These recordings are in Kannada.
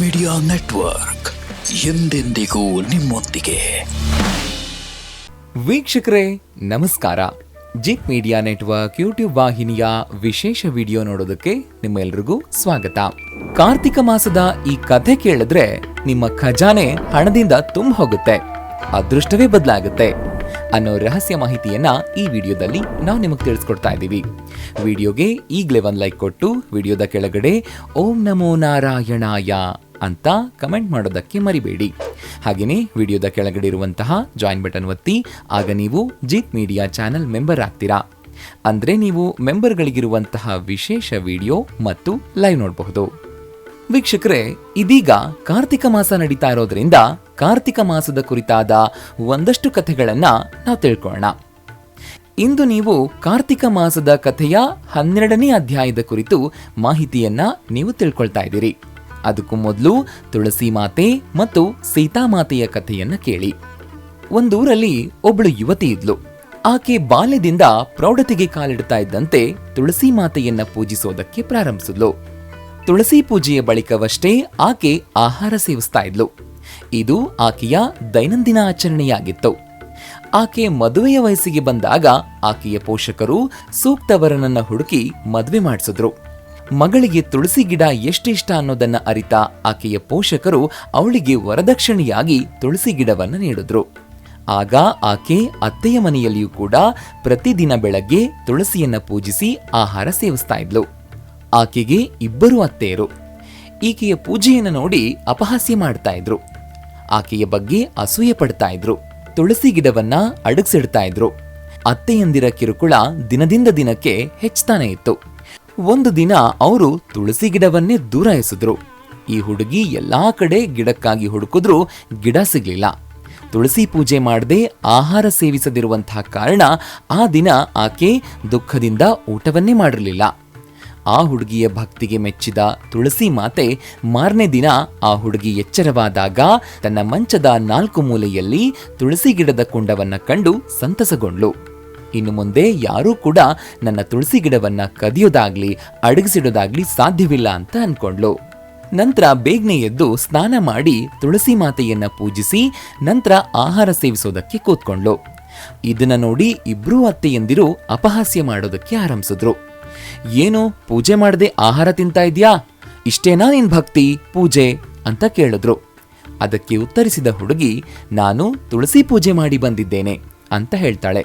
ಮೀಡಿಯಾ ನೆಟ್ವರ್ಕ್ ಎಂದೆಂದಿಗೂ ನಿಮ್ಮೊಂದಿಗೆ. ವೀಕ್ಷಕರೇ, ನಮಸ್ಕಾರ. ಜಿಕ್ ಮೀಡಿಯಾ ನೆಟ್ವರ್ಕ್ ಯೂಟ್ಯೂಬ್ ವಾಹಿನಿಯ ವಿಶೇಷ ವಿಡಿಯೋ ನೋಡೋದಕ್ಕೆ ನಿಮ್ಮೆಲ್ರಿಗೂ ಸ್ವಾಗತ. ಕಾರ್ತಿಕ ಮಾಸದ ಈ ಕಥೆ ಕೇಳಿದ್ರೆ ನಿಮ್ಮ ಖಜಾನೆ ಹಣದಿಂದ ತುಂಬ ಹೋಗುತ್ತೆ. ಅದೃಷ್ಟವೇ ಬದಲಾಗುತ್ತೆ. ಅನ್ನೋ ರಹಸ್ಯ ಮಾಹಿತಿಯನ್ನ ಈ ವಿಡಿಯೋದಲ್ಲಿ ನಾವು ನಿಮಗೆ ತಿಳಿಸ್ಕೊಡ್ತಾ ಇದ್ದೀವಿ. ವಿಡಿಯೋಗೆ ಈಗಲೇ ಒಂದು ಲೈಕ್ ಕೊಟ್ಟು, ವಿಡಿಯೋದ ಕೆಳಗಡೆ ಓಂ ನಮೋ ನಾರಾಯಣಾಯ ಅಂತ ಕಮೆಂಟ್ ಮಾಡೋದಕ್ಕೆ ಮರಿಬೇಡಿ. ಹಾಗೆಯೇ ವಿಡಿಯೋದ ಕೆಳಗಡೆ ಇರುವಂತಹ ಜಾಯಿನ್ ಬಟನ್ ಒತ್ತಿ, ಆಗ ನೀವು ಜೀತ್ ಮೀಡಿಯಾ ಚಾನೆಲ್ ಮೆಂಬರ್ ಆಗ್ತೀರಾ? ಅಂದರೆ ನೀವು ಮೆಂಬರ್ಗಳಿಗಿರುವಂತಹ ವಿಶೇಷ ವಿಡಿಯೋ ಮತ್ತು ಲೈವ್ ನೋಡಬಹುದು. ವೀಕ್ಷಕರೇ, ಇದೀಗ ಕಾರ್ತಿಕ ಮಾಸ ನಡೀತಾ ಇರೋದ್ರಿಂದ ಕಾರ್ತಿಕ ಮಾಸದ ಕುರಿತಾದ ಒಂದಷ್ಟು ಕಥೆಗಳನ್ನು ನಾವು ತಿಳ್ಕೊಳ್ಳೋಣ. ಇಂದು ನೀವು ಕಾರ್ತಿಕ ಮಾಸದ ಕಥೆಯ ಹನ್ನೆರಡನೇ ಅಧ್ಯಾಯದ ಕುರಿತು ಮಾಹಿತಿಯನ್ನ ನೀವು ತಿಳ್ಕೊಳ್ತಾ ಇದ್ದೀರಿ. ಅದಕ್ಕೂ ಮೊದಲು ತುಳಸಿ ಮಾತೆ ಮತ್ತು ಸೀತಾಮಾತೆಯ ಕಥೆಯನ್ನ ಕೇಳಿ. ಒಂದೂರಲ್ಲಿ ಒಬ್ಬಳು ಯುವತಿ ಇದ್ಲು. ಆಕೆ ಬಾಲ್ಯದಿಂದ ಪ್ರೌಢತೆಗೆ ಕಾಲಿಡ್ತಾ ಇದ್ದಂತೆ ತುಳಸಿ ಮಾತೆಯನ್ನ ಪೂಜಿಸೋದಕ್ಕೆ ಪ್ರಾರಂಭಿಸಿದ್ಲು. ತುಳಸಿ ಪೂಜೆಯ ಬಳಿಕವಷ್ಟೇ ಆಕೆ ಆಹಾರ ಸೇವಿಸ್ತಾ ಇದ್ಲು. ಇದು ಆಕೆಯ ದೈನಂದಿನ ಆಚರಣೆಯಾಗಿತ್ತು. ಆಕೆ ಮದುವೆಯ ವಯಸ್ಸಿಗೆ ಬಂದಾಗ ಆಕೆಯ ಪೋಷಕರು ಸೂಕ್ತವರನನ್ನ ಹುಡುಕಿ ಮದುವೆ ಮಾಡಿಸಿದ್ರು. ಮಗಳಿಗೆ ತುಳಸಿ ಗಿಡ ಎಷ್ಟಿಷ್ಟ ಅನ್ನೋದನ್ನ ಅರಿತ ಆಕೆಯ ಪೋಷಕರು ಅವಳಿಗೆ ವರದಕ್ಷಿಣೆಯಾಗಿ ತುಳಸಿ ಗಿಡವನ್ನು ನೀಡಿದ್ರು. ಆಗ ಆಕೆ ಅತ್ತೆಯ ಮನೆಯಲ್ಲಿಯೂ ಕೂಡ ಪ್ರತಿದಿನ ಬೆಳಗ್ಗೆ ತುಳಸಿಯನ್ನ ಪೂಜಿಸಿ ಆಹಾರ ಸೇವಿಸ್ತಾ ಇದ್ಲು. ಆಕೆಗೆ ಇಬ್ಬರು ಅತ್ತೆಯರು. ಈಕೆಯ ಪೂಜೆಯನ್ನು ನೋಡಿ ಅಪಹಾಸ್ಯ ಮಾಡ್ತಾ ಇದ್ರು. ಆಕೆಯ ಬಗ್ಗೆ ಅಸೂಯೆ ಪಡ್ತಾ ಇದ್ರು. ತುಳಸಿ ಗಿಡವನ್ನ ಅಡಗಿಸಿಡ್ತಾ ಇದ್ರು. ಅತ್ತೆಯಂದಿರ ಕಿರುಕುಳ ದಿನದಿಂದ ದಿನಕ್ಕೆ ಹೆಚ್ಚಾನೇ ಇತ್ತು. ಒಂದು ದಿನ ಅವರು ತುಳಸಿ ಗಿಡವನ್ನೇ ದೂರ ಎಸೆದ್ರು ಈ ಹುಡುಗಿ ಎಲ್ಲಾ ಕಡೆ ಗಿಡಕ್ಕಾಗಿ ಹುಡುಕಿದ್ರೂ, ಗಿಡ ಸಿಗಲಿಲ್ಲ. ತುಳಸಿ ಪೂಜೆ ಮಾಡದೆ ಆಹಾರ ಸೇವಿಸದಿರುವಂತಹ ಕಾರಣ ಆ ದಿನ ಆಕೆ ದುಃಖದಿಂದ ಊಟವನ್ನೇ ಮಾಡಿರಲಿಲ್ಲ. ಆ ಹುಡುಗಿಯ ಭಕ್ತಿಗೆ ಮೆಚ್ಚಿದ ತುಳಸಿ ಮಾತೆ ಮಾರನೇ ದಿನ ಆ ಹುಡುಗಿ ಎಚ್ಚರವಾದಾಗ ತನ್ನ ಮಂಚದ ನಾಲ್ಕು ಮೂಲೆಯಲ್ಲಿ ತುಳಸಿ ಗಿಡದ ಕುಂಡವನ್ನು ಕಂಡು ಸಂತಸಗೊಂಡ್ಲು ಇನ್ನು ಮುಂದೆ ಯಾರೂ ಕೂಡ ನನ್ನ ತುಳಸಿ ಗಿಡವನ್ನ ಕದಿಯೋದಾಗ್ಲಿ, ಅಡಗಿಸಿಡೋದಾಗ್ಲಿ ಸಾಧ್ಯವಿಲ್ಲ ಅಂತ ಅನ್ಕೊಂಡ್ಲು ನಂತರ ಬೇಗನೆ ಎದ್ದು ಸ್ನಾನ ಮಾಡಿ ತುಳಸಿ ಮಾತೆಯನ್ನ ಪೂಜಿಸಿ ನಂತರ ಆಹಾರ ಸೇವಿಸೋದಕ್ಕೆ ಕೂತ್ಕೊಂಡ್ಲು ಇದನ್ನ ನೋಡಿ ಇಬ್ರೂ ಅತ್ತೆಯಂದಿರು ಅಪಹಾಸ್ಯ ಮಾಡೋದಕ್ಕೆ ಆರಂಭಿಸಿದ್ರು. ಏನು, ಪೂಜೆ ಮಾಡದೆ ಆಹಾರ ತಿಂತಾ ಇದ್ಯಾ? ಇಷ್ಟೇನಾ ನಿನ್ ಭಕ್ತಿ, ಪೂಜೆ? ಅಂತ ಕೇಳಿದ್ರು. ಅದಕ್ಕೆ ಉತ್ತರಿಸಿದ ಹುಡುಗಿ, ನಾನು ತುಳಸಿ ಪೂಜೆ ಮಾಡಿ ಬಂದಿದ್ದೇನೆ, ಅಂತ ಹೇಳ್ತಾಳೆ.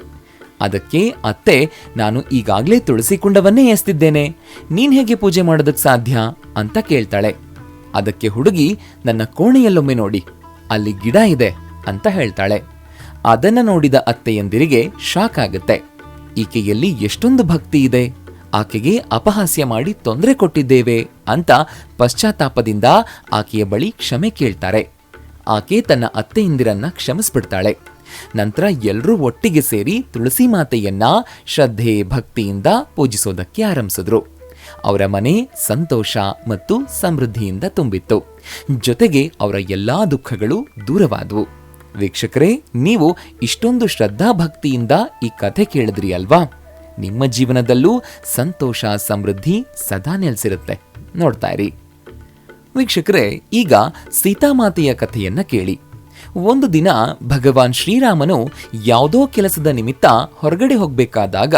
ಅದಕ್ಕೆ ಅತ್ತೆ, ನಾನು ಈಗಾಗಲೇ ತುಳಸಿ ಕುಂಡವನ್ನೇ ಎಸ್ತಿದ್ದೇನೆ. ನೀನ್ ಹೇಗೆ ಪೂಜೆ ಮಾಡೋದಕ್ಕೆ ಸಾಧ್ಯ? ಅಂತ ಕೇಳ್ತಾಳೆ. ಅದಕ್ಕೆ ಹುಡುಗಿ, ನನ್ನ ಕೋಣೆಯಲ್ಲೊಮ್ಮೆ ನೋಡಿ, ಅಲ್ಲಿ ಗಿಡ ಇದೆ ಅಂತ ಹೇಳ್ತಾಳೆ. ಅದನ್ನ ನೋಡಿದ ಅತ್ತೆಯಂದಿರಿಗೆ ಶಾಕ್ ಆಗುತ್ತೆ. ಈಕೆಯಲ್ಲಿ ಎಷ್ಟೊಂದು ಭಕ್ತಿ ಇದೆ. ಆಕೆಗೆ ಅಪಹಾಸ್ಯ ಮಾಡಿ ತೊಂದರೆ ಕೊಟ್ಟಿದ್ದೇವೆ ಅಂತ ಪಶ್ಚಾತ್ತಾಪದಿಂದ ಆಕೆಯ ಬಳಿ ಕ್ಷಮೆ ಕೇಳ್ತಾರೆ. ಆಕೆ ತನ್ನ ಅತ್ತೆಯಂದಿರನ್ನ ಕ್ಷಮಿಸ್ಬಿಡ್ತಾಳೆ. ನಂತರ ಎಲ್ಲರೂ ಒಟ್ಟಿಗೆ ಸೇರಿ ತುಳಸಿ ಮಾತೆಯನ್ನ ಶ್ರದ್ಧೆ ಭಕ್ತಿಯಿಂದ ಪೂಜಿಸೋದಕ್ಕೆ ಆರಂಭಿಸಿದ್ರು. ಅವರ ಮನೆ ಸಂತೋಷ ಮತ್ತು ಸಮೃದ್ಧಿಯಿಂದ ತುಂಬಿತ್ತು. ಜೊತೆಗೆ ಅವರ ಎಲ್ಲಾ ದುಃಖಗಳು ದೂರವಾದವು. ವೀಕ್ಷಕರೇ, ನೀವು ಇಷ್ಟೊಂದು ಶ್ರದ್ಧಾ ಭಕ್ತಿಯಿಂದ ಈ ಕಥೆ ಕೇಳಿದ್ರಿ ಅಲ್ವಾ? ನಿಮ್ಮ ಜೀವನದಲ್ಲೂ ಸಂತೋಷ, ಸಮೃದ್ಧಿ ಸದಾ ನೆಲೆಸಿರುತ್ತೆ. ನೋಡ್ತಾ ಇರಿ. ವೀಕ್ಷಕರೇ, ಈಗ ಸೀತಾಮಾತೆಯ ಕಥೆಯನ್ನ ಕೇಳಿ. ಒಂದು ದಿನ ಭಗವಾನ್ ಶ್ರೀರಾಮನು ಯಾವುದೋ ಕೆಲಸದ ನಿಮಿತ್ತ ಹೊರಗಡೆ ಹೋಗಬೇಕಾದಾಗ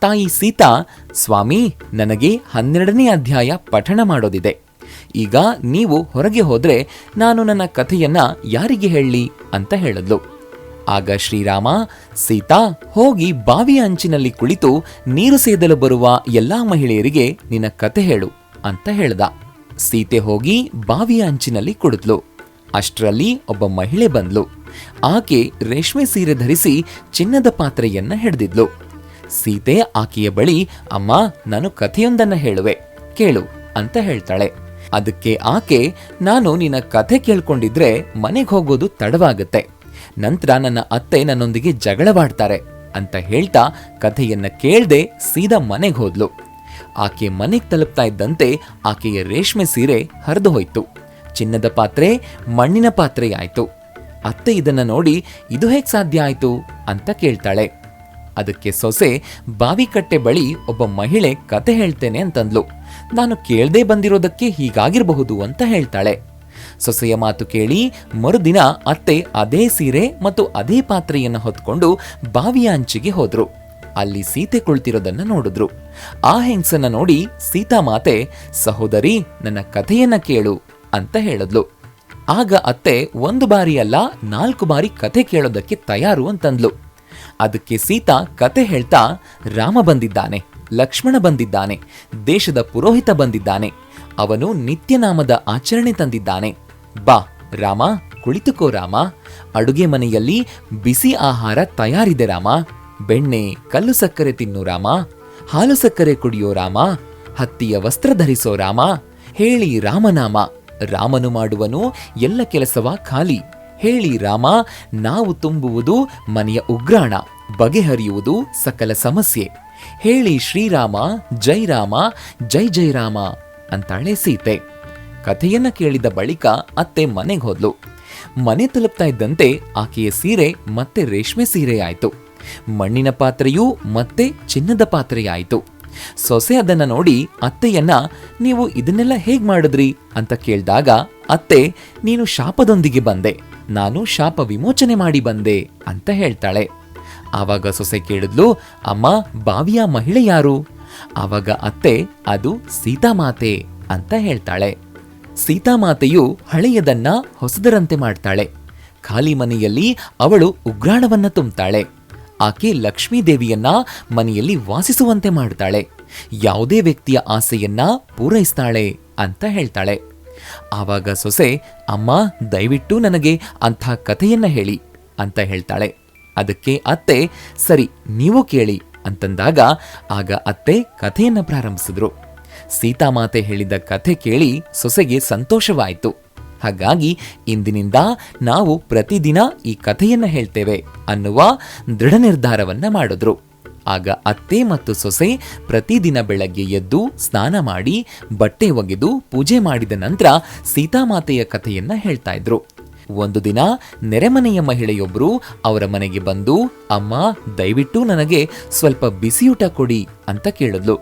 ತಾಯಿ ಸೀತಾ, ಸ್ವಾಮಿ, ನನಗೆ ಹನ್ನೆರಡನೇ ಅಧ್ಯಾಯ ಪಠಣ ಮಾಡೋದಿದೆ. ಈಗ ನೀವು ಹೊರಗೆ ಹೋದ್ರೆ ನಾನು ನನ್ನ ಕಥೆಯನ್ನ ಯಾರಿಗೆ ಹೇಳಿ ಅಂತ ಹೇಳಿದ್ಲು. ಆಗ ಶ್ರೀರಾಮ, ಸೀತಾ, ಹೋಗಿ ಬಾವಿಯ ಅಂಚಿನಲ್ಲಿ ಕುಳಿತು ನೀರು ಸೇದಲು ಬರುವ ಎಲ್ಲಾ ಮಹಿಳೆಯರಿಗೆ ನಿನ್ನ ಕತೆ ಹೇಳು ಅಂತ ಹೇಳ್ದ. ಸೀತೆ ಹೋಗಿ ಬಾವಿಯ ಅಂಚಿನಲ್ಲಿ ಕುಡಿದ್ಲು ಅಷ್ಟರಲ್ಲಿ ಒಬ್ಬ ಮಹಿಳೆ ಬಂದ್ಲು. ಆಕೆ ರೇಷ್ಮೆ ಸೀರೆ ಧರಿಸಿ ಚಿನ್ನದ ಪಾತ್ರೆಯನ್ನ ಹಿಡಿದಿದ್ಲು. ಸೀತೆ ಆಕೆಯ ಬಳಿ, ಅಮ್ಮ, ನಾನು ಕಥೆಯೊಂದನ್ನ ಹೇಳುವೆ, ಕೇಳು, ಅಂತ ಹೇಳ್ತಾಳೆ. ಅದಕ್ಕೆ ಆಕೆ, ನಾನು ನಿನ್ನ ಕಥೆ ಕೇಳ್ಕೊಂಡಿದ್ರೆ ಮನೆಗೆ ಹೋಗೋದು ತಡವಾಗುತ್ತೆ. ನಂತರ ನನ್ನ ಅತ್ತೆ ನನ್ನೊಂದಿಗೆ ಜಗಳವಾಡ್ತಾರೆ, ಅಂತ ಹೇಳ್ತಾ ಕಥೆಯನ್ನ ಕೇಳ್ದೆ ಸೀದಾ ಮನೆಗೆ ಹೋದ್ಲು. ಆಕೆ ಮನೆಗೆ ತಲುಪ್ತಾ ಇದ್ದಂತೆ ಆಕೆಯ ರೇಷ್ಮೆ ಸೀರೆ ಹರಿದು ಹೋಯ್ತು. ಚಿನ್ನದ ಪಾತ್ರೆ, ಮಣ್ಣಿನ ಪಾತ್ರೆಯಾಯಿತು ಅತ್ತೆ ಇದನ್ನ ನೋಡಿ, ಇದು ಹೇಗ್ ಸಾಧ್ಯ ಆಯ್ತು? ಅಂತ ಕೇಳ್ತಾಳೆ. ಅದಕ್ಕೆ ಸೊಸೆ ಬಾವಿಕಟ್ಟೆ ಬಳಿ ಒಬ್ಬ ಮಹಿಳೆ ಕತೆ ಹೇಳ್ತೇನೆ ಅಂತಂದ್ಲು. ನಾನು ಕೇಳ್ದೆ ಬಂದಿರೋದಕ್ಕೆ ಹೀಗಾಗಿರಬಹುದು ಅಂತ ಹೇಳ್ತಾಳೆ. ಸೊಸೆಯ ಮಾತು ಕೇಳಿ, ಮರುದಿನ ಅತ್ತೆ ಅದೇ ಸೀರೆ ಮತ್ತು ಅದೇ ಪಾತ್ರೆಯನ್ನು ಹೊತ್ಕೊಂಡು ಬಾವಿಯ ಅಂಚಿಗೆ ಹೋದ್ರು. ಅಲ್ಲಿ ಸೀತೆ ಕುಳಿತಿರೋದನ್ನ ನೋಡಿದ್ರು. ಆ ಹೆಂಗಸನ್ನ ನೋಡಿ ಸೀತಾ ಮಾತೆ, ಸಹೋದರಿ, ನನ್ನ ಕಥೆಯನ್ನ ಕೇಳು. ಅಂತ ಹೇಳಿದ್ಲು. ಆಗ ಅತ್ತೆ ಒಂದು ಬಾರಿ ಅಲ್ಲ ನಾಲ್ಕು ಬಾರಿ ಕತೆ ಕೇಳೋದಕ್ಕೆ ತಯಾರು ಅಂತಂದ್ಲು. ಅದಕ್ಕೆ ಸೀತಾ ಕತೆ ಹೇಳ್ತಾ ರಾಮ ಬಂದಿದ್ದಾನೆ, ಲಕ್ಷ್ಮಣ ಬಂದಿದ್ದಾನೆ, ದೇಶದ ಪುರೋಹಿತ ಬಂದಿದ್ದಾನೆ, ಅವನು ನಿತ್ಯನಾಮದ ಆಚರಣೆ ತಂದಿದ್ದಾನೆ. ಬಾ ರಾಮ, ಕುಳಿತುಕೋ ರಾಮ, ಅಡುಗೆ ಮನೆಯಲ್ಲಿ ಬಿಸಿ ಆಹಾರ ತಯಾರಿದೆ ರಾಮ, ಬೆಣ್ಣೆ, ಕಲ್ಲು ಸಕ್ಕರೆ ತಿನ್ನು ರಾಮ, ಹಾಲು ಸಕ್ಕರೆ ಕುಡಿಯೋ ರಾಮ, ಹತ್ತಿಯ ವಸ್ತ್ರ ಧರಿಸೋ ರಾಮ, ಹೇಳಿ ರಾಮನಾಮ. ರಾಮನು ಮಾಡುವನು ಎಲ್ಲ ಕೆಲಸವ ಖಾಲಿ. ಹೇಳಿ ರಾಮ, ನಾವು ತುಂಬುವುದು ಮನೆಯ ಉಗ್ರಾಣ, ಬಗೆಹರಿಯುವುದು ಸಕಲ ಸಮಸ್ಯೆ. ಹೇಳಿ ಶ್ರೀರಾಮ, ಜೈ ರಾಮ, ಜೈ ಜೈ ರಾಮ ಅಂತಾಳೆ ಸೀತೆ. ಕಥೆಯನ್ನ ಕೇಳಿದ ಬಳಿಕ ಅತ್ತೆ ಮನೆಗೆ ಹೋದ್ಲು. ಮನೆ ತಲುಪ್ತಾ ಇದ್ದಂತೆ ಆಕೆಯ ಸೀರೆ ಮತ್ತೆ ರೇಷ್ಮೆ ಸೀರೆ ಆಯ್ತು ಮಣ್ಣಿನ ಪಾತ್ರೆಯೂ ಮತ್ತೆ ಚಿನ್ನದ ಪಾತ್ರೆಯಾಯಿತು. ಸೊಸೆ ಅದನ್ನ ನೋಡಿ, ಅತ್ತೆಯನ್ನ, ನೀವು ಇದನ್ನೆಲ್ಲ ಹೇಗ್ ಮಾಡಿದ್ರಿ? ಅಂತ ಕೇಳಿದಾಗ, ಅತ್ತೆ, ನೀನು ಶಾಪದೊಂದಿಗೆ ಬಂದೆ. ನಾನು ಶಾಪ ವಿಮೋಚನೆ ಮಾಡಿ ಬಂದೆ, ಅಂತ ಹೇಳ್ತಾಳೆ. ಆವಾಗ ಸೊಸೆ ಕೇಳಿದ್ಲು, ಅಮ್ಮ, ಬಾವಿಯ ಮಹಿಳೆ ಯಾರು? ಆವಾಗ ಅತ್ತೆ, ಅದು ಸೀತಾಮಾತೆ, ಅಂತ ಹೇಳ್ತಾಳೆ. ಸೀತಾಮಾತೆಯು ಹಳೆಯದನ್ನ ಹೊಸದರಂತೆ ಮಾಡ್ತಾಳೆ. ಖಾಲಿ ಮನೆಯಲ್ಲಿ ಅವಳು ಉಗ್ರಾಣವನ್ನ ತುಂಬ್ತಾಳೆ. ಆಕೆ ಲಕ್ಷ್ಮೀ ದೇವಿಯನ್ನ ಮನೆಯಲ್ಲಿ ವಾಸಿಸುವಂತೆ ಮಾಡ್ತಾಳೆ. ಯಾವುದೇ ವ್ಯಕ್ತಿಯ ಆಸೆಯನ್ನ ಪೂರೈಸ್ತಾಳೆ ಅಂತ ಹೇಳ್ತಾಳೆ. ಆವಾಗ ಸೊಸೆ, ಅಮ್ಮ, ದಯವಿಟ್ಟು ನನಗೆ ಅಂಥ ಕಥೆಯನ್ನ ಹೇಳಿ ಅಂತ ಹೇಳ್ತಾಳೆ. ಅದಕ್ಕೆ ಅತ್ತೆ, ಸರಿ, ನೀವು ಕೇಳಿ ಅಂತಂದಾಗ ಆಗ ಅತ್ತೆ ಕಥೆಯನ್ನ ಪ್ರಾರಂಭಿಸಿದ್ರು. ಸೀತಾಮಾತೆ ಹೇಳಿದ ಕಥೆ ಕೇಳಿ ಸೊಸೆಗೆ ಸಂತೋಷವಾಯಿತು. ಹಾಗಾಗಿ ಇಂದಿನಿಂದ ನಾವು ಪ್ರತಿದಿನ ಈ ಕಥೆಯನ್ನು ಹೇಳ್ತೇವೆ ಅನ್ನುವ ದೃಢ ನಿರ್ಧಾರವನ್ನ ಮಾಡಿದ್ರು. ಆಗ ಅತ್ತೆ ಮತ್ತು ಸೊಸೆ ಪ್ರತಿದಿನ ಬೆಳಗ್ಗೆ ಎದ್ದು ಸ್ನಾನ ಮಾಡಿ ಬಟ್ಟೆ ಒಗೆದು ಪೂಜೆ ಮಾಡಿದ ನಂತರ ಸೀತಾಮಾತೆಯ ಕಥೆಯನ್ನು ಹೇಳ್ತಾ ಇದ್ರು. ಒಂದು ದಿನ ನೆರೆಮನೆಯ ಮಹಿಳೆಯೊಬ್ಬರು ಅವರ ಮನೆಗೆ ಬಂದು, ಅಮ್ಮ, ದಯವಿಟ್ಟು ನನಗೆ ಸ್ವಲ್ಪ ಬಿಸಿಯೂಟ ಕೊಡಿ ಅಂತ ಕೇಳಿದ್ಲು.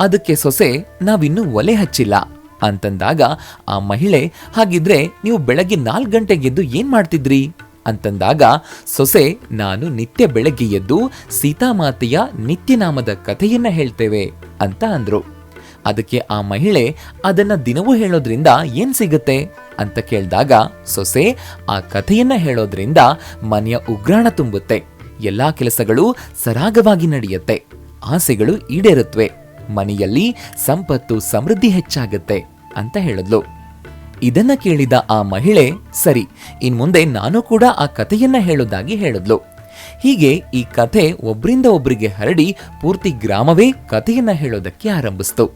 ಅದಕ್ಕೆ ಸೊಸೆ, ನಾವಿನ್ನೂ ಒಲೆ ಹಚ್ಚಿಲ್ಲ. ಅಂತಂದಾಗ ಆ ಮಹಿಳೆ, ಹಾಗಿದ್ರೆ ನೀವು ಬೆಳಗ್ಗೆ ನಾಲ್ಕು ಗಂಟೆಗೆ ಎದ್ದು ಏನು ಮಾಡ್ತಿದ್ರಿ? ಅಂತಂದಾಗ, ಸೊಸೆ, ನಾನು ನಿತ್ಯ ಬೆಳಗ್ಗೆ ಎದ್ದು ಸೀತಾಮಾತೆಯ ನಿತ್ಯನಾಮದ ಕಥೆಯನ್ನ ಹೇಳ್ತೇವೆ, ಅಂತ ಅಂದ್ರು. ಅದಕ್ಕೆ ಆ ಮಹಿಳೆ, ಅದನ್ನ ದಿನವೂ ಹೇಳೋದ್ರಿಂದ ಏನ್ ಸಿಗುತ್ತೆ? ಅಂತ ಕೇಳಿದಾಗ, ಸೊಸೆ, ಆ ಕಥೆಯನ್ನ ಹೇಳೋದ್ರಿಂದ ಮನೆಯ ಉಗ್ರಾಣ ತುಂಬುತ್ತೆ, ಎಲ್ಲಾ ಕೆಲಸಗಳು ಸರಾಗವಾಗಿ ನಡೆಯುತ್ತೆ, ಆಸೆಗಳು ಈಡೇರುತ್ತವೆ ಮನೆಯಲ್ಲಿ ಸಂಪತ್ತು ಸಮೃದ್ಧಿ ಹೆಚ್ಚಾಗುತ್ತೆ ಅಂತ ಹೇಳಿದ್ಲು. ಇದನ್ನ ಕೇಳಿದ ಆ ಮಹಿಳೆ, ಸರಿ, ಇನ್ಮುಂದೆ ನಾನು ಕೂಡ ಆ ಕಥೆಯನ್ನ ಹೇಳೋದಾಗಿ ಹೇಳಿದ್ಲು. ಹೀಗೆ ಈ ಕಥೆ ಒಬ್ಬರಿಂದ ಒಬ್ಬರಿಗೆ ಹರಡಿ ಪೂರ್ತಿ ಗ್ರಾಮವೇ ಕಥೆಯನ್ನ ಹೇಳೋದಕ್ಕೆ ಆರಂಭಿಸ್ತು.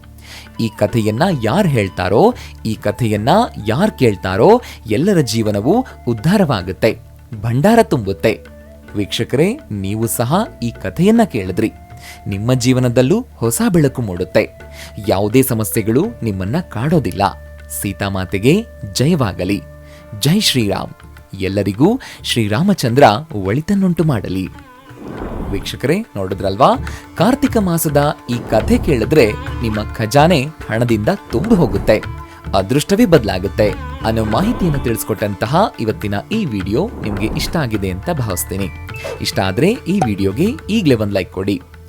ಈ ಕಥೆಯನ್ನ ಯಾರು ಹೇಳ್ತಾರೋ, ಈ ಕಥೆಯನ್ನ ಯಾರು ಕೇಳ್ತಾರೋ ಎಲ್ಲರ ಜೀವನವೂ ಉದ್ಧಾರವಾಗುತ್ತೆ, ಭಂಡಾರ ತುಂಬುತ್ತೆ. ವೀಕ್ಷಕರೇ, ನೀವು ಸಹ ಈ ಕಥೆಯನ್ನ ಕೇಳಿದ್ರಿ. ನಿಮ್ಮ ಜೀವನದಲ್ಲೂ ಹೊಸ ಬೆಳಕು ಮೂಡುತ್ತೆ. ಯಾವುದೇ ಸಮಸ್ಯೆಗಳು ನಿಮ್ಮನ್ನ ಕಾಡೋದಿಲ್ಲ. ಸೀತಾಮಾತೆಗೆ ಜಯವಾಗಲಿ. ಜೈ ಶ್ರೀರಾಮ್. ಎಲ್ಲರಿಗೂ ಶ್ರೀರಾಮಚಂದ್ರ ಒಳಿತನ್ನುಂಟು ಮಾಡಲಿ. ವೀಕ್ಷಕರೇ, ನೋಡಿದ್ರಲ್ವಾ? ಕಾರ್ತಿಕ ಮಾಸದ ಈ ಕಥೆ ಕೇಳಿದ್ರೆ ನಿಮ್ಮ ಖಜಾನೆ ಹಣದಿಂದ ತುಂಬಿ ಹೋಗುತ್ತೆ. ಅದೃಷ್ಟವೇ ಬದಲಾಗುತ್ತೆ. ಅನ್ನೋ ಮಾಹಿತಿಯನ್ನು ತಿಳಿಸ್ಕೊಟ್ಟಂತಹ ಇವತ್ತಿನ ಈ ವಿಡಿಯೋ ನಿಮಗೆ ಇಷ್ಟ ಆಗಿದೆ ಅಂತ ಭಾವಿಸ್ತೀನಿ. ಇಷ್ಟ ಆದ್ರೆ ಈ ವಿಡಿಯೋಗೆ ಈಗಲೇ ಒಂದು ಲೈಕ್ ಕೊಡಿ.